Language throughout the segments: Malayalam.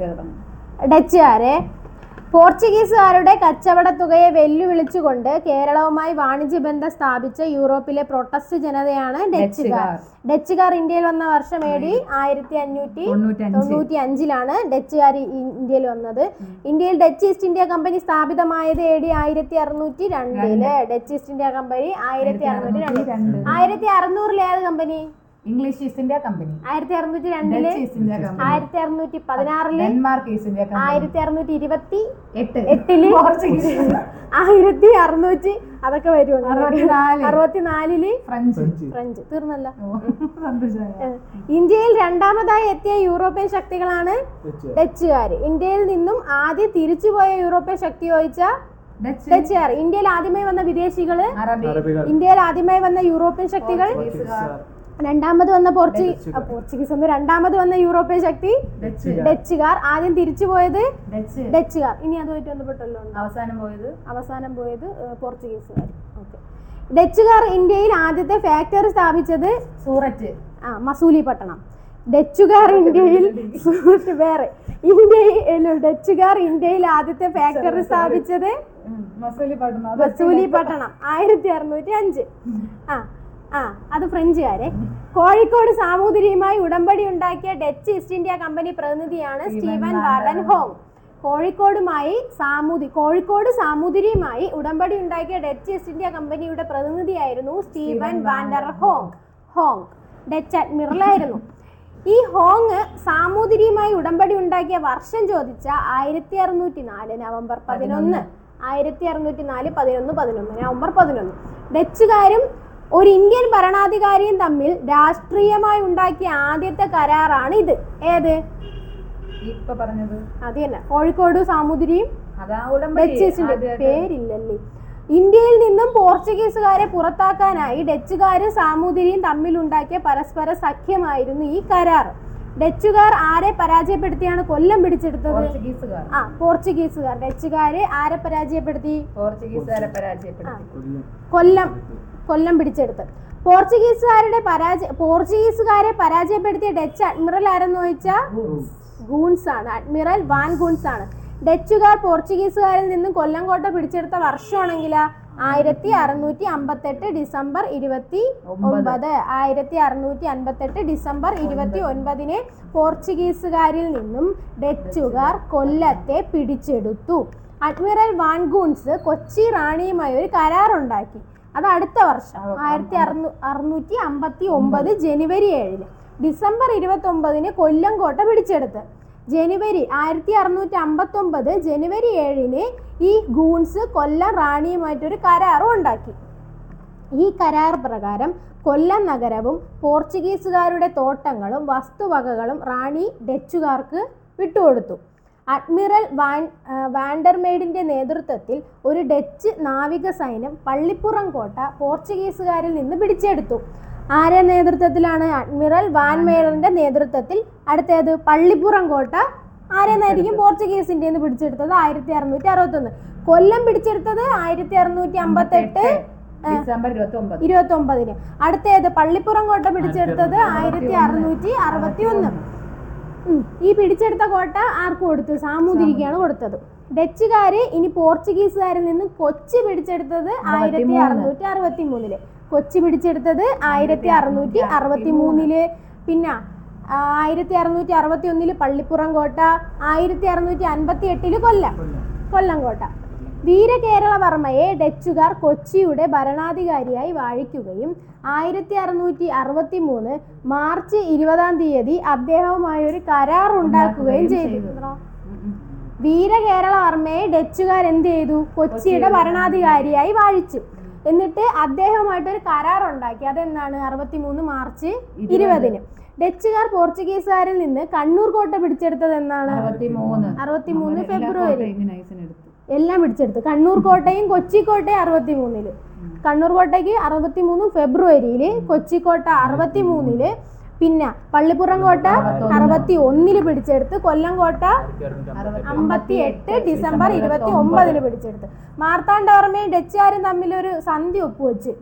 ചേർന്ന് ഡച്ചുകാരെ പോർച്ചുഗീസുകാരുടെ കച്ചവട തുകയെ വെല്ലുവിളിച്ചുകൊണ്ട് കേരളവുമായി വാണിജ്യ ബന്ധം സ്ഥാപിച്ച യൂറോപ്പിലെ പ്രൊട്ടസ്റ്റ് ജനതയാണ് ഡച്ചുകാർ. ഡച്ചുകാർ. ഇന്ത്യയിൽ വന്ന വർഷം എ ഡി ആയിരത്തി അഞ്ഞൂറ്റി തൊണ്ണൂറ്റി അഞ്ചിലാണ് ഡച്ചുകാർ ഇന്ത്യയിൽ വന്നത്. ഇന്ത്യയിൽ ഡച്ച് ഈസ്റ്റ് ഇന്ത്യ കമ്പനി സ്ഥാപിതമായത് ഏടി? ഡി ആയിരത്തി അറുന്നൂറ്റി രണ്ടിൽ ഡച്ച് ഈസ്റ്റ് ഇന്ത്യ കമ്പനി ആയിരത്തി അറുന്നൂറ്റി രണ്ട് രണ്ട് ആയിരത്തി അറുന്നൂറിൽ ഏത് company? English east India company. ആയിരത്തി അറുന്നൂറ്റി രണ്ടിൽ ഡച്ച് ഈസ്റ്റ് ഇന്ത്യ കമ്പനി. ആയിരത്തി അറുന്നൂറ്റി പതിനാറിൽ ഡെൻമാർക്ക് ഈസ്റ്റ് ഇന്ത്യ കമ്പനി. ആയിരത്തി അറുന്നൂറ്റി ഇരുപത്തി എട്ട്. എട്ടിൽ പോർച്ചുഗീസ് ആയിരത്തി അറുന്നൂറ്റി അതൊക്കെ വരുമോ അറുപത്തിനാല്. അറുപത്തിനാലിൽ ഫ്രഞ്ച്. ഫ്രഞ്ച്. തീർന്നല്ല. ഇന്ത്യയിൽ രണ്ടാമതായി എത്തിയ യൂറോപ്യൻ ശക്തികളാണ് ഡച്ചുകാർ ഇന്ത്യയിൽ നിന്നും ആദ്യം തിരിച്ചുപോയ യൂറോപ്യൻ ശക്തി ചോദിച്ച ഡച്ചുകാർ ഇന്ത്യയിൽ ആദ്യമായി വന്ന വിദേശികൾ ഇന്ത്യയിൽ ആദ്യമായി വന്ന യൂറോപ്യൻ ശക്തികൾ രണ്ടാമത് വന്ന പോർച്ചുഗീസ് പോർച്ചുഗീസ് എന്ന് രണ്ടാമത് വന്ന യൂറോപ്യൻ ശക്തി ഡച്ച് ഡച്ചുകാർ ആദ്യം തിരിച്ചു പോയത് ഡച്ചുകാർ ഇനി അതുമായിട്ട് ബന്ധപ്പെട്ടല്ലോ? അവസാനം പോയത്? അവസാനം പോയത് പോർച്ചുഗീസുകാർ ഓക്കെ. ഡച്ചുകാർ ഇന്ത്യയിൽ ആദ്യത്തെ ഫാക്ടറി സ്ഥാപിച്ചത് സൂററ്റ്. ആ മസൂലി പട്ടണം ഡച്ചുകാർ ഇന്ത്യയിൽ വേറെ. ഇന്ത്യയിൽ ഡച്ചുകാർ ഇന്ത്യയിൽ ആദ്യത്തെ ഫാക്ടറി സ്ഥാപിച്ചത് മസൂലി പട്ടണം ആയിരത്തി അറുന്നൂറ്റി അഞ്ച്. ആ ആ അത് ഫ്രഞ്ചുകാരെ കോഴിക്കോട് സാമൂതിരിയുമായി ഉടമ്പടി ഉണ്ടാക്കിയ ഡച്ച് ഈസ്റ്റ് ഇന്ത്യ കമ്പനി പ്രതിനിധിയാണ് സ്റ്റീവൻ വാർഡൻ ഹോങ്. കോഴിക്കോടുമായി സാമൂതി കോഴിക്കോട് സാമൂതിരിയുമായി ഉടമ്പടി ഉണ്ടാക്കിയ ഡച്ച് ഈസ്റ്റ് ഇന്ത്യ കമ്പനിയുടെ പ്രതിനിധിയായിരുന്നു Steven Vander Hong. Hong. Dutch അഡ്മിറലായിരുന്നു. ഈ ഹോങ് സാമൂതിരിയുമായി ഉടമ്പടി ഉണ്ടാക്കിയ വർഷം ചോദിച്ച ആയിരത്തി അറുന്നൂറ്റി നാല് നവംബർ പതിനൊന്ന്. ആയിരത്തി അറുന്നൂറ്റി നാല് പതിനൊന്ന് പതിനൊന്ന്. നവംബർ പതിനൊന്ന്. ഡച്ചുകാരും ഒരു ഇന്ത്യൻ ഭരണാധികാരിയും തമ്മിൽ രാഷ്ട്രീയമായി ഉണ്ടാക്കിയ ആദ്യത്തെ കരാറാണ് ഇത്. ഏത്? അത് തന്നെ. കോഴിക്കോട് സാമൂതിരിയും പേരില്ലല്ലേ. ഇന്ത്യയിൽ നിന്നും പോർച്ചുഗീസുകാരെ പുറത്താക്കാനായി ഡച്ചുകാരും സാമൂതിരിയും തമ്മിലുണ്ടാക്കിയ പരസ്പര സഖ്യമായിരുന്നു ഈ കരാർ ഡച്ചുകാർ ആരെ പരാജയപ്പെടുത്തിയാണ് കൊല്ലം പിടിച്ചെടുത്തത്? ആ പോർച്ചുഗീസുകാർ. ഡച്ചുകാരെ ആരെ പരാജയപ്പെടുത്തി? പോർച്ചുഗീസുകാരെ പരാജയപ്പെടുത്തി. കൊല്ലം. കൊല്ലം പിടിച്ചെടുത്ത്. പോർച്ചുഗീസുകാരുടെ പരാജയ പോർച്ചുഗീസുകാരെ പരാജയപ്പെടുത്തിയ ഡച്ച് അഡ്മിറൽ ആരെന്ന് ചോദിച്ചാൽ ഗൂൺസ് ആണ്. അഡ്മിറൽ വാൻ ഗൂൺസ് ആണ്. ഡച്ചുകാർ പോർച്ചുഗീസുകാരിൽ നിന്നും കൊല്ലം കോട്ട പിടിച്ചെടുത്ത വർഷമാണെങ്കിൽ ആയിരത്തി അറുന്നൂറ്റി അമ്പത്തെട്ട് ഡിസംബർ ഇരുപത്തി ഒമ്പത്. ആയിരത്തി അറുന്നൂറ്റി അൻപത്തെട്ട് ഡിസംബർ ഇരുപത്തി ഒൻപതിന് പോർച്ചുഗീസുകാരിൽ നിന്നും ഡച്ചുകാർ കൊല്ലത്തെ പിടിച്ചെടുത്തു. അഡ്മിറൽ വാൻഗൂൺസ് കൊച്ചി റാണിയുമായി ഒരു കരാറുണ്ടാക്കി. അത് അടുത്ത വർഷം. ആയിരത്തി അറുന്നൂ അറുന്നൂറ്റി അമ്പത്തി ഒമ്പത് ജനുവരി ഏഴിന്. ഡിസംബർ ഇരുപത്തി ഒമ്പതിന് കൊല്ലം കോട്ട പിടിച്ചെടുത്ത്. ജനുവരി ആയിരത്തി അറുന്നൂറ്റി അമ്പത്തി ഒമ്പത് ജനുവരി ഏഴിന് ഈ ഗൂൺസ് കൊല്ലം റാണിയുമായിട്ടൊരു കരാറും ഉണ്ടാക്കി. ഈ കരാർ പ്രകാരം കൊല്ലം നഗരവും പോർച്ചുഗീസുകാരുടെ തോട്ടങ്ങളും വസ്തുവകകളും റാണി ഡച്ചുകാർക്ക് വിട്ടുകൊടുത്തു. അഡ്മിറൽ വാൻ വാൻഡർമേഡിന്റെ നേതൃത്വത്തിൽ ഒരു ഡച്ച് നാവിക സൈന്യം പള്ളിപ്പുറം കോട്ട പോർച്ചുഗീസുകാരിൽ നിന്ന് പിടിച്ചെടുത്തു. ആരെ നേതൃത്വത്തിലാണ് അഡ്മിറൽ വാൻമേഡറിന്റെ നേതൃത്വത്തിൽ അടുത്തേത്? പള്ളിപ്പുറം കോട്ട. ആരെന്നായിരിക്കും പോർച്ചുഗീസിന്റെ നിന്ന് പിടിച്ചെടുത്തത്? ആയിരത്തി അറുന്നൂറ്റി അറുപത്തൊന്ന് കൊല്ലം പിടിച്ചെടുത്തത് ആയിരത്തി അറുന്നൂറ്റി അമ്പത്തെട്ട് ഡിസംബർ ഇരുപത്തി ഒമ്പത് ഇരുപത്തി ഒമ്പതിന് അടുത്തേത് പള്ളിപ്പുറം കോട്ട പിടിച്ചെടുത്തത് ആയിരത്തി അറുന്നൂറ്റി അറുപത്തി ഒന്ന് ഈ പിടിച്ചെടുത്ത കോട്ട ആർക്ക് കൊടുത്തു? സാമൂതിരിക്കാണ് കൊടുത്തത്. ഡച്ചുകാര് ഇനി പോർച്ചുഗീസുകാരിൽ നിന്ന് കൊച്ചി പിടിച്ചെടുത്തത് ആയിരത്തി അറുന്നൂറ്റി അറുപത്തി മൂന്നിൽ കൊച്ചി പിടിച്ചെടുത്തത് ആയിരത്തി അറുന്നൂറ്റി അറുപത്തി മൂന്നിൽ പിന്നെ ആയിരത്തി അറുന്നൂറ്റി അറുപത്തി ഒന്നിൽ പള്ളിപ്പുറം കോട്ട ആയിരത്തി അറുന്നൂറ്റി അൻപത്തി എട്ടിൽ കൊല്ലം. കൊല്ലം കോട്ട. വീരകേരളവർമ്മയെ ഡച്ചുകാർ കൊച്ചിയുടെ ഭരണാധികാരിയായി വാഴിക്കുകയും ആയിരത്തി അറുന്നൂറ്റി അറുപത്തി മൂന്ന് മാർച്ച് ഇരുപതാം തീയതി അദ്ദേഹവുമായി ഒരു കരാർ ഉണ്ടാക്കുകയും ചെയ്തു. വീരകേരളവർമ്മയെ ഡച്ചുകാർ എന്ത് ചെയ്തു? കൊച്ചിയുടെ ഭരണാധികാരിയായി വാഴിച്ചു. എന്നിട്ട് അദ്ദേഹവുമായിട്ട് ഒരു കരാർ ഉണ്ടാക്കി അതെന്താണ് അറുപത്തി മൂന്ന് മാർച്ച് ഇരുപതിന്. ഡച്ചുകാർ പോർച്ചുഗീസുകാരിൽ നിന്ന് കണ്ണൂർ കോട്ട പിടിച്ചെടുത്തത് എന്നാണ് അറുപത്തി മൂന്ന് ഫെബ്രുവരി. എല്ലാം പിടിച്ചെടുത്തു. കണ്ണൂർ കോട്ടയും കൊച്ചി കോട്ടയും അറുപത്തി മൂന്നിൽ കണ്ണൂർ കോട്ടയ്ക്ക് അറുപത്തി മൂന്ന് ഫെബ്രുവരിയിൽ കൊച്ചിക്കോട്ട അറുപത്തി മൂന്നിൽ പിന്നെ പള്ളിപ്പുറം കോട്ട അറുപത്തി ഒന്നിൽ പിടിച്ചെടുത്ത്. കൊല്ലം കോട്ട അമ്പത്തി എട്ട് ഡിസംബർ ഇരുപത്തി ഒമ്പതിന് പിടിച്ചെടുത്ത്. മാർത്താണ്ഡവർമ്മയും ഡച്ചുകാരും തമ്മിൽ ഒരു സന്ധി ഒപ്പുവെച്ച്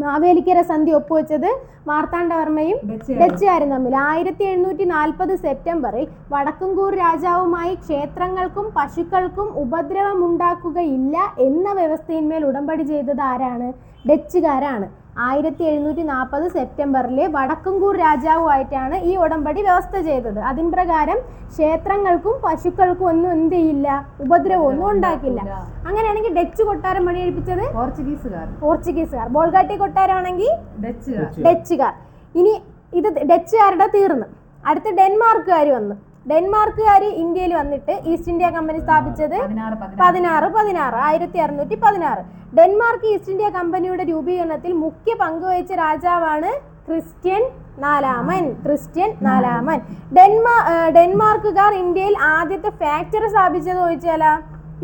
മാവേലിക്കര സന്ധി ഒപ്പുവെച്ചത് മാർത്താണ്ഡവർമ്മയും ഡച്ചുകാരും തമ്മിൽ. ആയിരത്തി എഴുന്നൂറ്റി നാൽപ്പത് സെപ്റ്റംബറിൽ വടക്കുംകൂർ രാജാവുമായി ക്ഷേത്രങ്ങൾക്കും പശുക്കൾക്കും ഉപദ്രവമുണ്ടാക്കുകയില്ല എന്ന വ്യവസ്ഥയിന്മേൽ ഉടമ്പടി ചെയ്തത് ആരാണ്? ഡച്ചുകാരാണ്. ആയിരത്തി എഴുന്നൂറ്റി നാൽപ്പത് സെപ്റ്റംബറിൽ വടക്കുംകൂർ രാജാവുമായിട്ടാണ് ഈ ഉടമ്പടി വ്യവസ്ഥ ചെയ്തത്. അതിൻ പ്രകാരം ക്ഷേത്രങ്ങൾക്കും പശുക്കൾക്കും ഒന്നും എന്ത് ചെയ്യില്ല ഉപദ്രവം ഒന്നും ഉണ്ടാക്കില്ല. അങ്ങനെയാണെങ്കിൽ ഡച്ച് കൊട്ടാരം പണിയെടുപ്പിച്ചത് പോർച്ചുഗീസുകാർ. പോർച്ചുഗീസുകാർ. ബോൾഗാട്ടി കൊട്ടാരമാണെങ്കിൽ? ഡച്ചുകാർ. ഡച്ചുകാർ. ഇനി ഇത് ഡച്ചുകാരുടെ തീർന്നു. അടുത്ത് ഡെൻമാർക്കുകാർ വന്നു. ഡെൻമാർക്കുകാർ ഇന്ത്യയിൽ വന്നിട്ട് ഈസ്റ്റ് ഇന്ത്യ കമ്പനി സ്ഥാപിച്ചത് പതിനാറ് പതിനാറ്. പതിനാറ് പതിനാറ്. ആയിരത്തി അറുന്നൂറ്റി പതിനാറ് ഡെൻമാർക്ക് ഈസ്റ്റ് ഇന്ത്യ കമ്പനിയുടെ രൂപീകരണത്തിൽ മുഖ്യ പങ്കുവഹിച്ച രാജാവാണ് ക്രിസ്ത്യൻ നാലാമൻ. ക്രിസ്ത്യൻ നാലാമൻ. ഡെൻമാ ഡെൻമാർക്കുകാർ ഇന്ത്യയിൽ ആദ്യത്തെ ഫാക്ടറി സ്ഥാപിച്ചത് ചോദിച്ചാലാ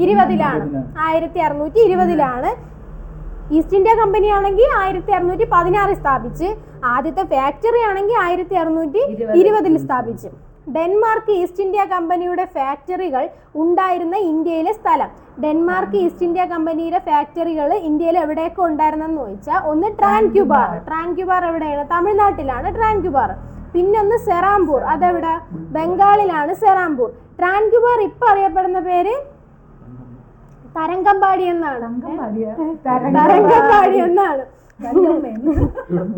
ഇരുപതിലാണ്. ആയിരത്തി അറുന്നൂറ്റി ഇരുപതിലാണ് ഈസ്റ്റ് ഇന്ത്യ കമ്പനി ആണെങ്കിൽ ആയിരത്തി അറുന്നൂറ്റി പതിനാറിൽ സ്ഥാപിച്ച് ആദ്യത്തെ ഫാക്ടറി ആണെങ്കിൽ ആയിരത്തി അറുന്നൂറ്റി ഇരുപതിൽ സ്ഥാപിച്ചു. ഡെൻമാർക്ക് ഈസ്റ്റ് ഇന്ത്യ കമ്പനിയുടെ ഫാക്ടറികൾ ഉണ്ടായിരുന്ന ഇന്ത്യയിലെ സ്ഥലം. ഡെൻമാർക്ക് ഈസ്റ്റ് ഇന്ത്യ കമ്പനിയുടെ ഫാക്ടറികൾ ഇന്ത്യയിൽ എവിടെയൊക്കെ ഉണ്ടായിരുന്നെന്ന് ചോദിച്ചാൽ ഒന്ന് ട്രാൻക്യുബാർ. ട്രാൻക്യുബാർ. എവിടെയാണ്? തമിഴ്നാട്ടിലാണ് ട്രാൻക്യുബാർ. പിന്നൊന്ന് സെറാംപൂർ. അതെവിടെ? ബംഗാളിലാണ് സെറാംപൂർ. ട്രാൻക്യുബാർ ഇപ്പൊ അറിയപ്പെടുന്ന പേര്? തരംഗമ്പാടി എന്നാണ്? തരംഗമ്പാടി എന്നാണ്.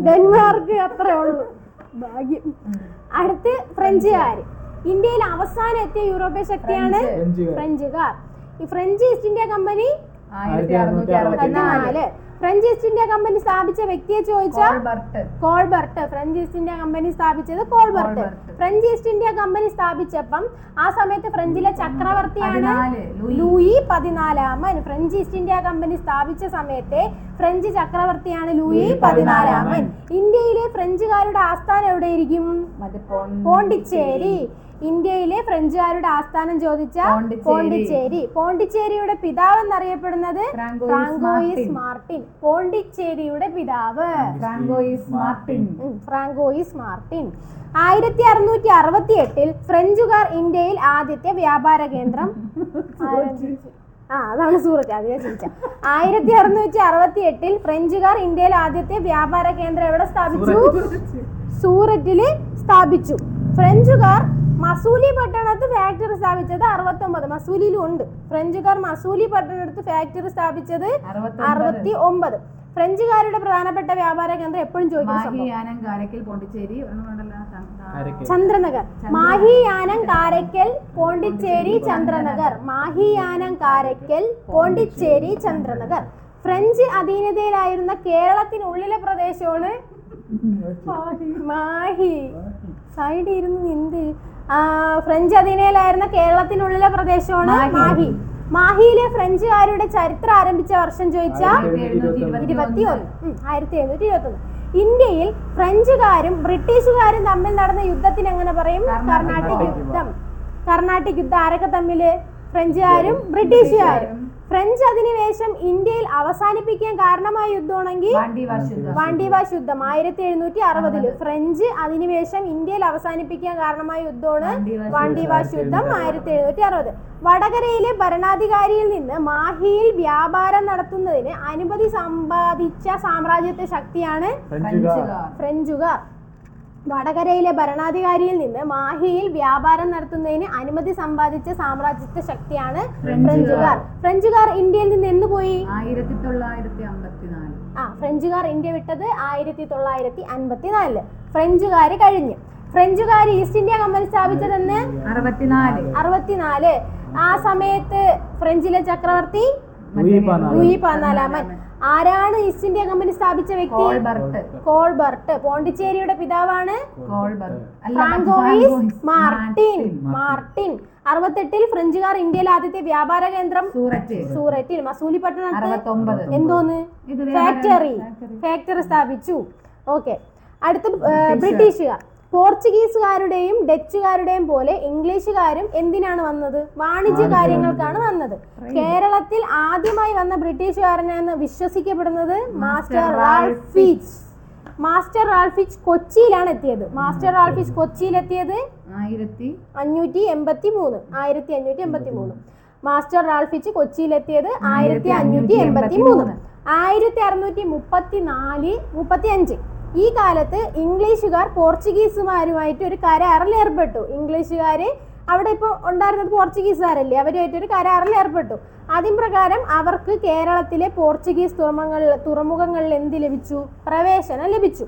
ഡെൻമാർക്ക് അത്രേ ഉള്ളൂ. ഭാഗ്യം. അടുത്ത് ഫ്രഞ്ചുകാർ. ഇന്ത്യയിൽ അവസാനം എത്തിയ യൂറോപ്യൻ ശക്തിയാണ് ഫ്രഞ്ച്. ഫ്രഞ്ചുകാർ. ഈ ഫ്രഞ്ച് ഈസ്റ്റ് ഇന്ത്യ കമ്പനി ആയിരത്തി അറുന്നൂറ്റി അറുപത്തിനാല്. ഫ്രഞ്ച് ഈസ്റ്റ് ഇന്ത്യ കമ്പനി സ്ഥാപിച്ച വ്യക്തിയെ ചോദിച്ചാൽ Colbert French East India company സ്ഥാപിച്ചത് Colbert. French East India company സ്ഥാപിച്ചപ്പം ആ സമയത്ത് ഫ്രഞ്ചിലെ ചക്രവർത്തിയാണ് ലൂയി പതിനാലാമൻ. ഫ്രഞ്ച് ഈസ്റ്റ് ഇന്ത്യ കമ്പനി സ്ഥാപിച്ച സമയത്തെ ഫ്രഞ്ച് ചക്രവർത്തിയാണ് ലൂയി പതിനാലാമൻ. ഇന്ത്യയിലെ ഫ്രഞ്ചുകാരുടെ ആസ്ഥാനം എവിടെയിരിക്കും? പോണ്ടിച്ചേരി. ഇന്ത്യയിലെ ഫ്രഞ്ചുകാരുടെ ആസ്ഥാനം ചോദിച്ച പോണ്ടിച്ചേരി. പോണ്ടിച്ചേരി. പോണ്ടിച്ചേരിയുടെ പിതാവ് എന്നറിയപ്പെടുന്നത് ഫ്രാങ്കോയിസ് മാർട്ടിൻ. പോണ്ടിച്ചേരിയുടെ പിതാവ്. Francois Martin. Francois Martin. ആയിരത്തി അറുന്നൂറ്റി അറുപത്തി എട്ടിൽ ഫ്രഞ്ചുകാർ ഇന്ത്യയിൽ ആദ്യത്തെ വ്യാപാര കേന്ദ്രം ആരംഭിച്ചു. ആ അതാണ് സൂറത്ത് അത് ഞാൻ ചോദിച്ച. ആയിരത്തി അറുന്നൂറ്റി അറുപത്തി എട്ടിൽ ഫ്രഞ്ചുകാർ ഇന്ത്യയിൽ ആദ്യത്തെ വ്യാപാര കേന്ദ്രം എവിടെ സ്ഥാപിച്ചു? സൂററ്റിൽ സ്ഥാപിച്ചു. ഫ്രഞ്ചുകാർ മസൂലി പട്ടണത്ത് ഫാക്ടറി സ്ഥാപിച്ചത് അറുപത്തി ഒമ്പത് മസൂലിയിലും ഉണ്ട് ഫ്രഞ്ചുകാർ മസൂലി പട്ടണത്ത് ഫാക്ടറി സ്ഥാപിച്ചത് അറുപത്തൊമ്പത്. അറുപത്തി ഒമ്പത് ഫ്രഞ്ചുകാരുടെ പ്രധാനപ്പെട്ട വ്യാപാര കേന്ദ്രം എപ്പോഴും ചോദിക്കും ചന്ദ്രനഗർ മാഹിയാനം കാരക്കൽ പോണ്ടിച്ചേരി. ചന്ദ്രനഗർ. മാഹിയാനം കാരക്കൽ പോണ്ടിച്ചേരി ചന്ദ്രനഗർ. മാഹിയാനം കാരയ്ക്കൽ പോണ്ടിച്ചേരി ചന്ദ്രനഗർ. ഫ്രഞ്ച് അധീനതയിലായിരുന്ന കേരളത്തിനുള്ളിലെ പ്രദേശമാണ് മാഹി. സൈഡ് ഇരുന്ന് എന്ത് ഫ്രഞ്ച് അധീനയിലായിരുന്ന കേരളത്തിനുള്ളിലെ പ്രദേശമാണ് മാഹി. മാഹിയിലെ ഫ്രഞ്ചുകാരുടെ ചരിത്രം ആരംഭിച്ച വർഷം ചോദിച്ചാൽ ഇരുപത്തി ഒന്ന് ആയിരത്തി എഴുന്നൂറ്റി ഇരുപത്തി ഒന്ന് ഇന്ത്യയിൽ ഫ്രഞ്ചുകാരും ബ്രിട്ടീഷുകാരും തമ്മിൽ നടന്ന യുദ്ധത്തിന് എങ്ങനെ പറയും? കർണാട്ടിക് യുദ്ധം. കർണാട്ടിക് യുദ്ധം ആരൊക്കെ തമ്മിൽ? ഫ്രഞ്ചുകാരും ബ്രിട്ടീഷുകാരും. ഫ്രഞ്ച് അധിനിവേശം ഇന്ത്യയിൽ അവസാനിപ്പിക്കാൻ കാരണമായ യുദ്ധമാണെങ്കിൽ വാണ്ടിവാശ് യുദ്ധം. ആയിരത്തി എഴുന്നൂറ്റി അറുപതിൽ ഫ്രഞ്ച് അധിനിവേശം ഇന്ത്യയിൽ അവസാനിപ്പിക്കാൻ കാരണമായ യുദ്ധമാണ് വാണ്ടിവാശ് യുദ്ധം ആയിരത്തി എഴുന്നൂറ്റി അറുപത് വടകരയിലെ ഭരണാധികാരിയിൽ നിന്ന് മാഹിയിൽ വ്യാപാരം നടത്തുന്നതിന് അനുമതി സമ്പാദിച്ച സാമ്രാജ്യത്തെ ശക്തിയാണ് ഫ്രഞ്ചുകാർ. വടകരയിലെ ഭരണാധികാരിയിൽ നിന്ന് മാഹിയിൽ വ്യാപാരം നടത്തുന്നതിന് അനുമതി സമ്പാദിച്ച സാമ്രാജ്യത്തെ ശക്തിയാണ് ഫ്രഞ്ചുകാർ. ഫ്രഞ്ചുകാർ. ഇന്ത്യയിൽ നിന്ന് എന്ന് പോയി? ആയിരത്തി തൊള്ളായിരത്തി അമ്പത്തിനാല് ആ ഫ്രഞ്ചുകാർ ഇന്ത്യ വിട്ടത് ആയിരത്തി തൊള്ളായിരത്തി അൻപത്തി നാലിൽ ഫ്രഞ്ചുകാർ കഴിഞ്ഞു. ഫ്രഞ്ചുകാർ ഈസ്റ്റ് ഇന്ത്യ കമ്പനി സ്ഥാപിച്ചതെന്ന്? അറുപത്തിനാല്. അറുപത്തിനാല്. ആ സമയത്ത് ഫ്രഞ്ചിലെ ചക്രവർത്തി? പതിനാലാമൻ ആരാണ് ഈസ്റ്റ് ഇന്ത്യ കമ്പനി സ്ഥാപിച്ച വ്യക്തി? കോൾബർട്ട്. കോൾബർട്ട്. പോണ്ടിച്ചേരിയുടെ പിതാവാണ്? Francois Martin. മാർട്ടിൻ. അറുപത്തെട്ടിൽ ഫ്രഞ്ചുകാർ ഇന്ത്യയിലെ ആദ്യത്തെ വ്യാപാര കേന്ദ്രം സൂററ്റ് സൂററ്റിൽ. മസൂലി പട്ടണത്ത് അറുപത്തൊമ്പത്. എന്തോന്ന്? ഫാക്ടറി ഫാക്ടറി സ്ഥാപിച്ചു. ഓക്കെ അടുത്ത ബ്രിട്ടീഷുകാർ. പോർച്ചുഗീസുകാരുടെയും ഡച്ചുകാരുടെയും പോലെ ഇംഗ്ലീഷുകാരും എന്തിനാണ് വന്നത്? വാണിജ്യ കാര്യങ്ങൾക്കാണ് വന്നത്. കേരളത്തിൽ ആദ്യമായി വന്ന ബ്രിട്ടീഷുകാരനെന്ന് വിശ്വസിക്കപ്പെടുന്നത് മാസ്റ്റർ റാൾഫിച്ച് മാസ്റ്റർ റാൾഫിച്ച് കൊച്ചിയിലാണ് എത്തിയത് മാസ്റ്റർ റാൾഫിച്ച് കൊച്ചിയിൽ എത്തിയത്. ആയിരത്തി അഞ്ഞൂറ്റി എൺപത്തി മൂന്ന് ആയിരത്തി അഞ്ഞൂറ്റി എൺപത്തി മൂന്ന് മാസ്റ്റർ റാൾഫിച്ച് കൊച്ചിയിലെത്തിയത് ആയിരത്തി അഞ്ഞൂറ്റി എൺപത്തി മൂന്ന് ആയിരത്തി അറുന്നൂറ്റി മുപ്പത്തി നാല് മുപ്പത്തി അഞ്ച് ഈ കാലത്ത് ഇംഗ്ലീഷുകാർ പോർച്ചുഗീസുമാരുമായിട്ട് ഒരു കരാറിൽ ഏർപ്പെട്ടു. ഇംഗ്ലീഷുകാർ അവിടെ ഇപ്പോൾ ഉണ്ടായിരുന്നത് പോർച്ചുഗീസുകാരല്ലേ? അവരുമായിട്ടൊരു കരാറിൽ ഏർപ്പെട്ടു. അതിൻ പ്രകാരം അവർക്ക് കേരളത്തിലെ പോർച്ചുഗീസ് തുറമുഖങ്ങളിൽ തുറമുഖങ്ങളിൽ എന്ത് ലഭിച്ചു? പ്രവേശനം ലഭിച്ചു.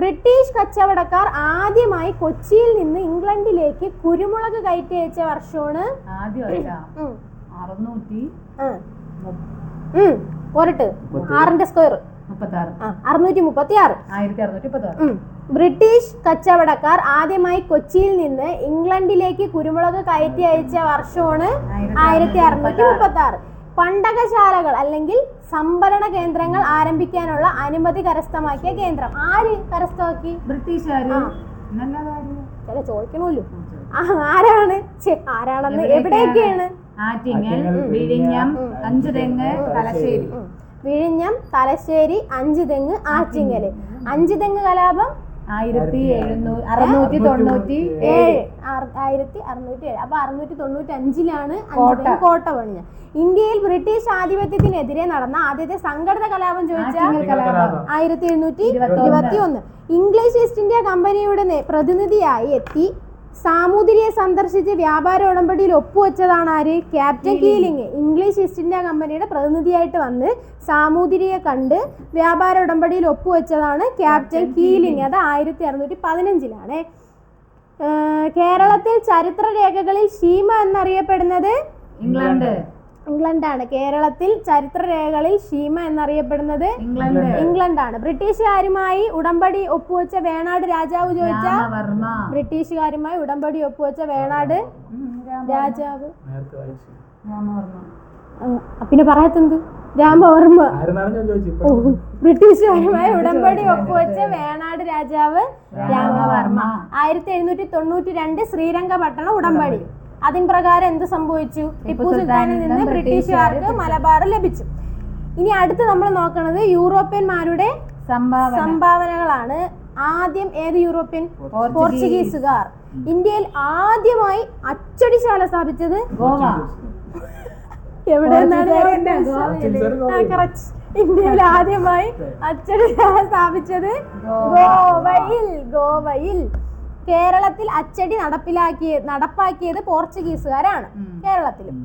ബ്രിട്ടീഷ് കച്ചവടക്കാർ ആദ്യമായി കൊച്ചിയിൽ നിന്ന് ഇംഗ്ലണ്ടിലേക്ക് കുരുമുളക് കയറ്റി അയച്ച വർഷമാണ്. പോരട്ട്. ആറിന്റെ സ്ക്വയർ അറുന്നൂറ്റി മുപ്പത്തി ആറ്. ബ്രിട്ടീഷ് കച്ചവടക്കാർ ആദ്യമായി കൊച്ചിയിൽ നിന്ന് ഇംഗ്ലണ്ടിലേക്ക് കുരുമുളക് കയറ്റി അയച്ച വർഷമാണ് ആയിരത്തി അറുന്നൂറ്റി മുപ്പത്തി ആറ് പണ്ടകശാലകൾ അല്ലെങ്കിൽ സംഭരണ കേന്ദ്രങ്ങൾ ആരംഭിക്കാനുള്ള അനുമതി കരസ്ഥമാക്കിയ കേന്ദ്രം. ആര് കരസ്ഥമാക്കി? ബ്രിട്ടീഷുകാര്. ചില ചോദിക്കണമല്ലോ. ആ, ആരാണ്? ആരാണെന്ന് എവിടെയൊക്കെയാണ്? ആറ്റിങ്ങൽ വിഴിഞ്ഞം അഞ്ചുതെങ്ങ് തലശ്ശേരി. വിഴിഞ്ഞം തലശ്ശേരി അഞ്ച് തെങ്ങ് ആറ്റിങ്ങൽ അഞ്ച് തെങ്ങ് കലാപം? ആയിരത്തി എഴുന്നൂറ്റി അറുന്നൂറ്റി തൊണ്ണൂറ്റി ഏഴ്. ആയിരത്തി അറുന്നൂറ്റി ഏഴ്. അപ്പൊ അറുന്നൂറ്റി തൊണ്ണൂറ്റി അഞ്ചിലാണ് കോട്ട. പണിഞ്ഞത്. ഇന്ത്യയിൽ ബ്രിട്ടീഷ് ആധിപത്യത്തിനെതിരെ നടന്ന ആദ്യത്തെ സംഘടിത കലാപം ചോദിച്ചാൽ ആറ്റിങ്ങൽ കലാപം. ആയിരത്തി എഴുന്നൂറ്റി. ഇരുപത്തി ഒന്ന് ഇംഗ്ലീഷ് ഈസ്റ്റ് ഇന്ത്യ കമ്പനിയുടെ പ്രതിനിധിയായി എത്തി സാമൂതിരിയെ സന്ദർശിച്ച് വ്യാപാര ഉടമ്പടിയിൽ ഒപ്പുവെച്ചതാണ് ആര്? Captain Keeling. English east India കമ്പനിയുടെ പ്രതിനിധിയായിട്ട് വന്ന് സാമൂതിരിയെ കണ്ട് വ്യാപാര ഉടമ്പടിയിൽ ഒപ്പുവെച്ചതാണ് ക്യാപ്റ്റൻ കീലിംഗ്. അത് ആയിരത്തി അറുന്നൂറ്റി പതിനഞ്ചിലാണ് കേരളത്തിൽ ചരിത്രരേഖകളിൽ ഷീമ എന്നറിയപ്പെടുന്നത്? ഇംഗ്ലണ്ട്. ഇംഗ്ലണ്ടാണ്. കേരളത്തിൽ ചരിത്രരേഖകളിൽ ഷീമ എന്നറിയപ്പെടുന്നത് ഇംഗ്ലണ്ട്. ഇംഗ്ലണ്ടാണ്. ബ്രിട്ടീഷുകാരുമായി ഉടമ്പടി ഒപ്പുവെച്ച വേണാട് രാജാവ് ചോദിച്ച രാമവർമ്മ. ബ്രിട്ടീഷുകാരുമായി ഉടമ്പടി ഒപ്പുവെച്ച വേണാട് രാജാവ്. പിന്നെ പറയത്തെന്ത്? രാമവർമ്മ. ബ്രിട്ടീഷുകാരുമായി ഉടമ്പടി ഒപ്പുവെച്ച വേണാട് രാജാവ് രാമവർമ്മ. ആയിരത്തി എഴുന്നൂറ്റി തൊണ്ണൂറ്റി രണ്ട് ശ്രീരംഗപട്ടണം ഉടമ്പടി. അതിൻ പ്രകാരം എന്ത് സംഭവിച്ചു? ടിപ്പു സുൽത്താനിൽ നിന്ന് ബ്രിട്ടീഷുകാർക്ക് മലബാർ ലഭിച്ചു. ഇനി അടുത്ത് നമ്മൾ നോക്കുന്നത് യൂറോപ്യന്മാരുടെ സംഭാവന. സംഭാവനകളാണ്. ആദ്യം ഏത് യൂറോപ്യൻ? പോർച്ചുഗീസുകാർ. ഇന്ത്യയിൽ ആദ്യമായി അച്ചടിശാല സ്ഥാപിച്ചത് ഗോവ. ഇന്ത്യയിൽ ആദ്യമായി അച്ചടിശാല സ്ഥാപിച്ചത് ഗോവയിൽ. ഗോവയിൽ. കേരളത്തിൽ അച്ചടി നടപ്പിലാക്കിയ നടപ്പാക്കിയത് പോർച്ചുഗീസുകാരാണ് കേരളത്തിൽ. കേരളത്തിലും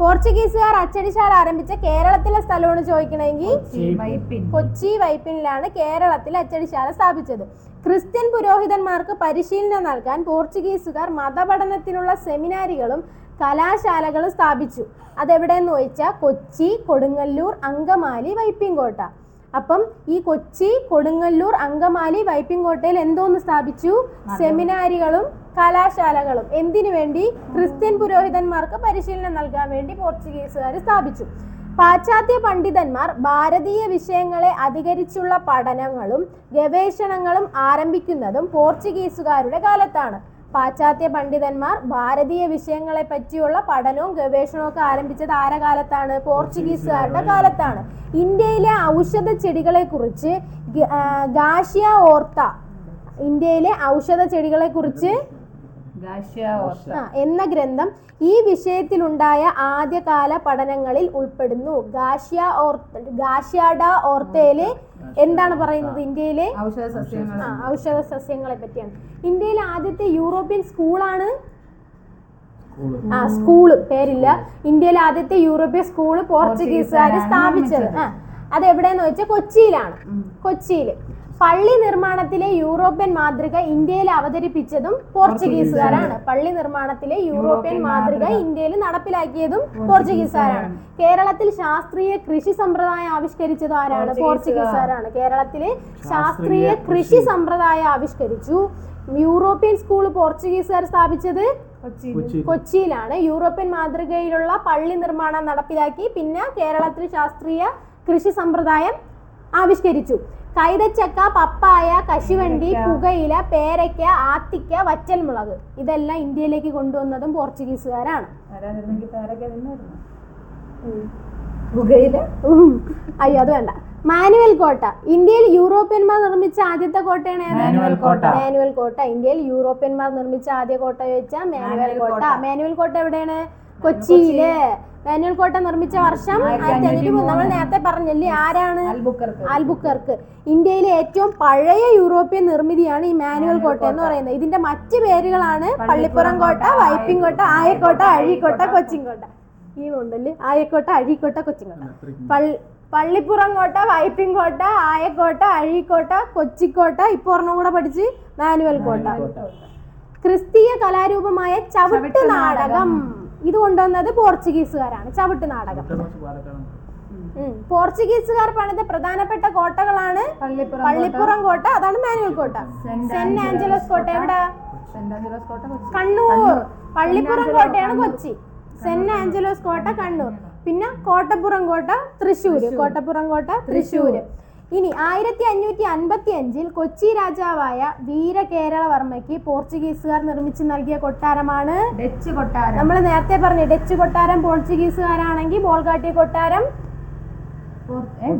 പോർച്ചുഗീസുകാർ അച്ചടിശാല ആരംഭിച്ച കേരളത്തിലെ സ്ഥലമാണ് ചോദിക്കണമെങ്കിൽ കൊച്ചി വൈപ്പിനിലാണ് കേരളത്തിൽ അച്ചടിശാല സ്ഥാപിച്ചത്. ക്രിസ്ത്യൻ പുരോഹിതന്മാർക്ക് പരിശീലനം നൽകാൻ പോർച്ചുഗീസുകാർ മതപഠനത്തിനുള്ള സെമിനാരികളും കലാശാലകളും സ്ഥാപിച്ചു. അതെവിടെയെന്ന് ചോദിച്ചാൽ കൊച്ചി കൊടുങ്ങല്ലൂർ അങ്കമാലി വൈപ്പിൻകോട്ട. അപ്പം ഈ കൊച്ചി കൊടുങ്ങല്ലൂർ അങ്കമാലി വൈപ്പിൻകോട്ടയിൽ എന്തോന്ന് സ്ഥാപിച്ചു? സെമിനാരികളും കലാശാലകളും. എന്തിനു വേണ്ടി? ക്രിസ്ത്യൻ പുരോഹിതന്മാർക്ക് പരിശീലനം നൽകാൻ വേണ്ടി പോർച്ചുഗീസുകാർ സ്ഥാപിച്ചു. പാശ്ചാത്യ പണ്ഡിതന്മാർ ഭാരതീയ വിഷയങ്ങളെ അധികരിച്ചുള്ള പഠനങ്ങളും ഗവേഷണങ്ങളും ആരംഭിക്കുന്നതും പോർച്ചുഗീസുകാരുടെ കാലത്താണ്. പാശ്ചാത്യ പണ്ഡിതന്മാർ ഭാരതീയ വിഷയങ്ങളെ പറ്റിയുള്ള പഠനവും ഗവേഷണവും ഒക്കെ ആരംഭിച്ചത് ആരകാലത്താണ് പോർച്ചുഗീസുകാരുടെ കാലത്താണ്. ഇന്ത്യയിലെ ഔഷധ ചെടികളെ കുറിച്ച് ഗാഷ്യ ഓർത്ത. ഇന്ത്യയിലെ ഔഷധ ചെടികളെ കുറിച്ച് എന്ന ഗ്രന്ഥം ഈ വിഷയത്തിലുണ്ടായ ആദ്യകാല പഠനങ്ങളിൽ ഉൾപ്പെടുന്നു. ഗാഷ്യ ഓർത്ത ഗാഷ്യാഡ ഓർത്തയിൽ എന്താണ് പറയുന്നത് ഇന്ത്യയിലെ? ഔഷധ സസ്യങ്ങളെ പറ്റിയാണ്. ഇന്ത്യയിലെ ആദ്യത്തെ യൂറോപ്യൻ സ്കൂളാണ്? സ്കൂൾ. ആ സ്കൂൾ. പേരില്ല. ഇന്ത്യയിലെ ആദ്യത്തെ യൂറോപ്യൻ സ്കൂൾ പോർച്ചുഗീസുകാർ സ്ഥാപിച്ചത്. ആ അത് എവിടെയെന്ന് വെച്ചാൽ കൊച്ചിയിലാണ്. കൊച്ചിയിൽ പള്ളി നിർമ്മാണത്തിലെ യൂറോപ്യൻ മാതൃക ഇന്ത്യയിൽ അവതരിപ്പിച്ചതും പോർച്ചുഗീസുകാരാണ്. പള്ളി നിർമ്മാണത്തിലെ യൂറോപ്യൻ മാതൃക ഇന്ത്യയിൽ നടപ്പിലാക്കിയതും പോർച്ചുഗീസുകാരാണ്. കേരളത്തിൽ ശാസ്ത്രീയ കൃഷി സമ്പ്രദായം ആവിഷ്കരിച്ചതും ആരാണ്? പോർച്ചുഗീസുകാരാണ്. കേരളത്തിലെ ശാസ്ത്രീയ കൃഷി. സമ്പ്രദായം ആവിഷ്കരിച്ചു. യൂറോപ്യൻ സ്കൂൾ പോർച്ചുഗീസുകാർ സ്ഥാപിച്ചത് കൊച്ചി കൊച്ചി കൊച്ചിയിലാണ്. യൂറോപ്യൻ മാതൃകയിലുള്ള പള്ളി നിർമ്മാണം നടപ്പിലാക്കി. പിന്നെ കേരളത്തിൽ ശാസ്ത്രീയ കൃഷി സമ്പ്രദായം ആവിഷ്കരിച്ചു. കൈതച്ചക്ക പപ്പായ കശുവണ്ടി പുകയില പേരയ്ക്ക ആത്തിക്ക വറ്റൽമുളക്. ഇതെല്ലാം ഇന്ത്യയിലേക്ക് കൊണ്ടുവന്നതും പോർച്ചുഗീസുകാരാണ്. അയ്യോ അത് വേണ്ട. മാനുവൽ കോട്ട. ഇന്ത്യയിൽ യൂറോപ്യന്മാർ നിർമ്മിച്ച ആദ്യത്തെ കോട്ടയാണ് മാനുവൽ കോട്ട. മാനുവൽ കോട്ട. ഇന്ത്യയിൽ യൂറോപ്യന്മാർ നിർമ്മിച്ച ആദ്യ കോട്ട ചോദിച്ചാൽ മാനുവൽ കോട്ട. മാനുവൽ കോട്ട എവിടെയാണ്? കൊച്ചിയിൽ വേനൽക്കോട്ട കോട്ട നിർമ്മിച്ച വർഷം ആയിരത്തി അഞ്ഞൂറ്റി നമ്മൾ നേരത്തെ പറഞ്ഞല്ലേ ആരാണ്? അൽബുക്കർക്ക്. ആൽബുക്കർക്ക് ഇന്ത്യയിലെ ഏറ്റവും പഴയ യൂറോപ്യൻ നിർമ്മിതിയാണ് ഈ മാനുവൽ കോട്ട എന്ന് പറയുന്നത്. ഇതിന്റെ മറ്റ് പേരുകളാണ് പള്ളിപ്പുറം കോട്ട വൈപ്പിൻകോട്ട ആയക്കോട്ട അഴീക്കോട്ട കൊച്ചിൻകോട്ട ഈ ഉണ്ടല്ലേ? ആയക്കോട്ട അഴീക്കോട്ട കൊച്ചിൻകോട്ട പള്ളി പള്ളിപ്പുറം കോട്ട വൈപ്പിൻകോട്ട ആയക്കോട്ട അഴീക്കോട്ട കൊച്ചിക്കോട്ട ഇപ്പൊ ഒരെണ്ണം കൂടെ പഠിച്ച് മാനുവൽ കോട്ട. ക്രിസ്തീയ കലാരൂപമായ ചവിട്ട് നാടകം. ഇത് കൊണ്ടുവന്നത് പോർച്ചുഗീസുകാരാണ്. ചവിട്ട് നാടകം. പോർച്ചുഗീസുകാർ പണിത പ്രധാനപ്പെട്ട കോട്ടകളാണ്. പള്ളിപ്പുറം കോട്ട. അതാണ് മാനുവൽ കോട്ട. സെന്റ് ആഞ്ചലസ് കോട്ട. എവിടെ? സെന്റ് ആഞ്ചലോസ് കോട്ട കണ്ണൂർ. പള്ളിപ്പുറം കോട്ടയാണ് കൊച്ചി. സെന്റ് ആഞ്ചലോസ് കോട്ട കണ്ണൂർ. പിന്നെ കോട്ടപ്പുറം കോട്ട തൃശ്ശൂര്. കോട്ടപ്പുറം കോട്ട തൃശ്ശൂര്. ഇനി ആയിരത്തി അഞ്ഞൂറ്റി അൻപത്തി അഞ്ചിൽ കൊച്ചി രാജാവായ വീരകേരളവർമ്മയ്ക്ക് പോർച്ചുഗീസുകാർ നിർമ്മിച്ചു നൽകിയ കൊട്ടാരമാണ് ഡച്ച് കൊട്ടാരം. നമ്മൾ നേരത്തെ പറഞ്ഞു ഡച്ച് കൊട്ടാരം പോർച്ചുഗീസുകാരാണെങ്കിൽ ബോൾഗാട്ടി കൊട്ടാരം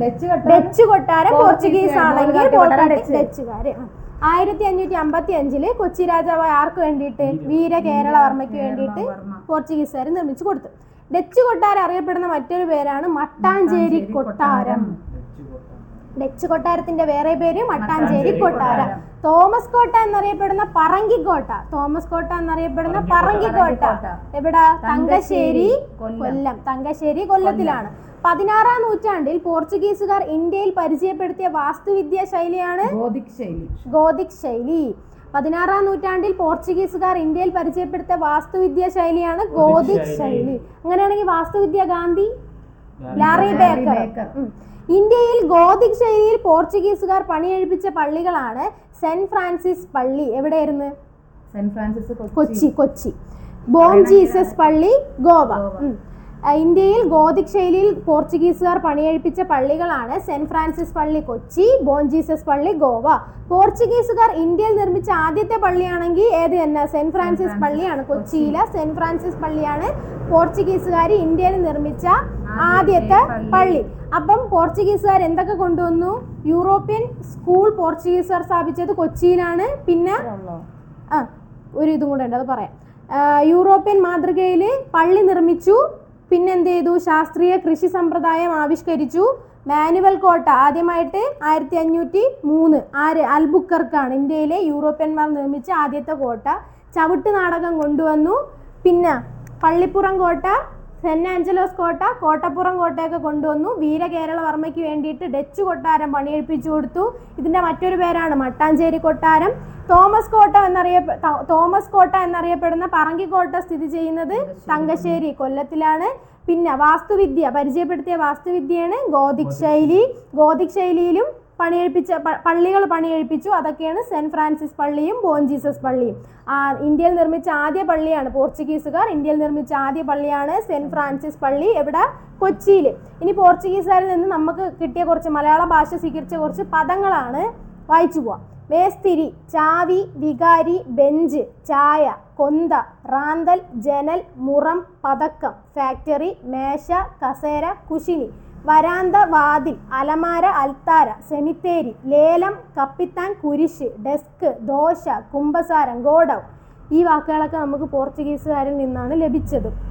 ഡച്ച് കൊട്ടാരം? പോർച്ചുഗീസ് ആണെങ്കിൽ ബോൾഗാട്ടി. ഡച്ചുകാര് ആയിരത്തി അഞ്ഞൂറ്റി അമ്പത്തി അഞ്ചിൽ കൊച്ചി രാജാവായ ആർക്ക് വേണ്ടിയിട്ട്? വീര കേരളവർമ്മയ്ക്ക് വേണ്ടിയിട്ട്. പോർച്ചുഗീസുകാർ നിർമ്മിച്ചു കൊടുത്തു. ഡച്ച് കൊട്ടാരം അറിയപ്പെടുന്ന മറ്റൊരു പേരാണ് മട്ടാഞ്ചേരി കൊട്ടാരം. ഡച്ച് കൊട്ടാരത്തിന്റെ വേറെ പേര് മട്ടാഞ്ചേരി കൊട്ടാരം. തോമസ് കോട്ട എന്നറിയപ്പെടുന്ന പറങ്കിക്കോട്ട തോമസ് കോട്ട എന്നറിയപ്പെടുന്ന പറങ്കിക്കോട്ട എവിടെ? തങ്കശ്ശേരി കൊല്ലം. തങ്കശ്ശേരി കൊല്ലത്തിലാണ്. പതിനാറാം നൂറ്റാണ്ടിൽ പോർച്ചുഗീസുകാർ ഇന്ത്യയിൽ പരിചയപ്പെടുത്തിയ വാസ്തുവിദ്യാ ശൈലിയാണ് ഗോതിക് ശൈലി ഗോതിക് ശൈലി പതിനാറാം നൂറ്റാണ്ടിൽ പോർച്ചുഗീസുകാർ ഇന്ത്യയിൽ പരിചയപ്പെടുത്തിയ വാസ്തുവിദ്യാ ശൈലിയാണ് ഗോതിക് ശൈലി അങ്ങനെയാണെങ്കിൽ വാസ്തുവിദ്യ ഗാന്ധി ലാറി ബേക്കർ. ഇന്ത്യയിൽ ഗോതിക് ശൈലിയിൽ പോർച്ചുഗീസുകാർ പണിയെഴുപ്പിച്ച പള്ളികളാണ് സെന്റ് ഫ്രാൻസിസ് പള്ളി. എവിടെയായിരുന്നു? Saint Francis Kochi. Kochi Kochi. Bom Jesus പള്ളി ഗോവ. ഇന്ത്യയിൽ ഗോതിക് ശൈലിയിൽ പോർച്ചുഗീസുകാർ പണിയെഴുപ്പിച്ച പള്ളികളാണ് സെന്റ് ഫ്രാൻസിസ് പള്ളി കൊച്ചി ബോൺ ജീസസ് പള്ളി ഗോവ. പോർച്ചുഗീസുകാർ ഇന്ത്യയിൽ നിർമ്മിച്ച ആദ്യത്തെ പള്ളിയാണെങ്കിൽ ഏത് തന്നെ? സെന്റ് ഫ്രാൻസിസ് പള്ളിയാണ്. കൊച്ചിയിലെ സെന്റ് ഫ്രാൻസിസ് പള്ളിയാണ് പോർച്ചുഗീസുകാർ ഇന്ത്യയിൽ നിർമ്മിച്ച ആദ്യത്തെ പള്ളി. അപ്പം പോർച്ചുഗീസുകാർ എന്തൊക്കെ കൊണ്ടുവന്നു? യൂറോപ്യൻ സ്കൂൾ പോർച്ചുഗീസുകാർ സ്ഥാപിച്ചത് കൊച്ചിയിലാണ്. പിന്നെ ആ ഒരു ഇതും കൂടെ ഉണ്ട് അത് പറയാം. യൂറോപ്യൻ മാതൃകയിൽ പള്ളി നിർമ്മിച്ചു. പിന്നെ എന്ത് ചെയ്തു? ശാസ്ത്രീയ കൃഷി സമ്പ്രദായം ആവിഷ്കരിച്ചു. മാനുവൽ കോട്ട ആദ്യമായിട്ട് ആയിരത്തി അഞ്ഞൂറ്റി മൂന്ന് ആര്? അൽബുക്കർക്കാണ് ഇന്ത്യയിലെ യൂറോപ്യന്മാർ നിർമ്മിച്ച ആദ്യത്തെ കോട്ട. ചവിട്ട് നാടകം കൊണ്ടുവന്നു. പിന്നെ പള്ളിപ്പുറം കോട്ട സെന്റ് ആഞ്ചലോസ് കോട്ട കോട്ടപ്പുറം കോട്ടയൊക്കെ കൊണ്ടുവന്നു. വീരകേരളവർമ്മയ്ക്ക് വേണ്ടിയിട്ട് ഡച്ച് കൊട്ടാരം പണിയെടുപ്പിച്ചു കൊടുത്തു. ഇതിന്റെ മറ്റൊരു പേരാണ് മട്ടാഞ്ചേരി കൊട്ടാരം. തോമസ് കോട്ട എന്നറിയ തോമസ് കോട്ട എന്നറിയപ്പെടുന്ന പറങ്കിക്കോട്ട സ്ഥിതി ചെയ്യുന്നത് തങ്കശ്ശേരി കൊല്ലത്തിലാണ്. പിന്നെ വാസ്തുവിദ്യ പരിചയപ്പെടുത്തിയ വാസ്തുവിദ്യയാണ് ഗോതിക് ശൈലി. ഗോതിക് ശൈലിയിലും പണിയെഴുപ്പിച്ച പള്ളികൾ പണിയെഴുപ്പിച്ചു അതൊക്കെയാണ് സെന്റ് ഫ്രാൻസിസ് പള്ളിയും ബോൺ ജീസസ് പള്ളിയും. ഇന്ത്യയിൽ നിർമ്മിച്ച ആദ്യ പള്ളിയാണ് പോർച്ചുഗീസുകാർ. ഇന്ത്യയിൽ നിർമ്മിച്ച ആദ്യ പള്ളിയാണ് സെന്റ് ഫ്രാൻസിസ് പള്ളി എവിടെ? കൊച്ചിയിൽ ഇനി പോർച്ചുഗീസുകാരിൽ നിന്ന് നമുക്ക് കിട്ടിയ കുറച്ച് മലയാള ഭാഷ സ്വീകരിച്ച കുറച്ച് പദങ്ങളാണ് വായിച്ചു പോവാം. മേസ്തിരി ചാവി വികാരി ബെഞ്ച് ചായ കൊന്ത റാന്തൽ ജനൽ മുറം പതക്കം ഫാക്ടറി മേശ കസേര കുശിനി. വരാന്ത വാതിൽ അലമാര അൽത്താര സെമിത്തേരി ലേലം കപ്പിത്താൻ കുരിശ് ഡെസ്ക് ദോശ കുംഭസാരം ഗോഡൗൺ. ഈ വാക്കുകളൊക്കെ നമുക്ക് പോർച്ചുഗീസുകാരിൽ നിന്നാണ് ലഭിച്ചത്.